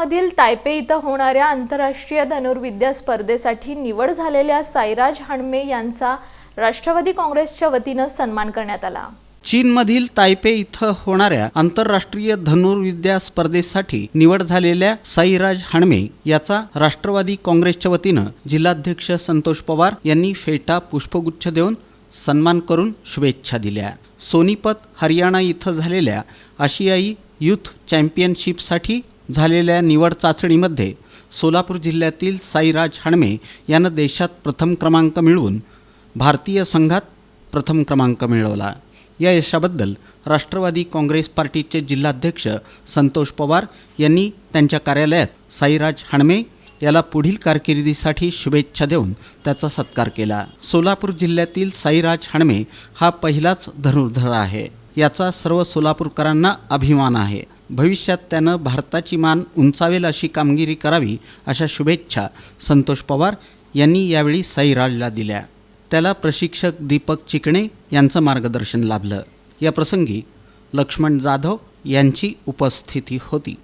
चीनमधील तायपे इथं होणाऱ्या आंतरराष्ट्रीय धनुर्विद्या स्पर्धेसाठी निवड झालेल्या साईराज हणमे यांचा राष्ट्रवादी काँग्रेसच्या वतीनं सन्मान करण्यात आला. चीनमधील तायपे इथं होणाऱ्या आंतरराष्ट्रीय धनुर्विद्या स्पर्धेसाठी निवड झालेल्या साईराज हाणमे याचा राष्ट्रवादी काँग्रेसच्या वतीनं जिल्हाध्यक्ष संतोष पवार यांनी फेटा पुष्पगुच्छ देऊन सन्मान करून शुभेच्छा दिल्या. सोनीपत हरियाणा इथं झालेल्या आशियाई युथ चॅम्पियनशिपसाठी झालेल्या निवड चाचणीमध्ये सोलापूर जिल्ह्यातील साईराज हाणमे यानं देशात प्रथम क्रमांक मिळवून भारतीय संघात प्रथम क्रमांक मिळवला. या यशाबद्दल राष्ट्रवादी काँग्रेस पार्टीचे जिल्हाध्यक्ष संतोष पवार यांनी त्यांच्या कार्यालयात साईराज हाणमे याला पुढील कारकिर्दीसाठी शुभेच्छा देऊन त्याचा सत्कार केला. सोलापूर जिल्ह्यातील साईराज हाणमे हा पहिलाच धनुर्धर आहे. याचा सर्व सोलापूरकरांना अभिमान आहे. भविष्यात त्यानं भारताची मान उंचावेल अशी कामगिरी करावी अशा शुभेच्छा संतोष पवार यांनी यावेळी साईराजला दिल्या. त्याला प्रशिक्षक दीपक चिकणे यांचं मार्गदर्शन लाभलं. या प्रसंगी लक्ष्मण जाधव यांची उपस्थिती होती.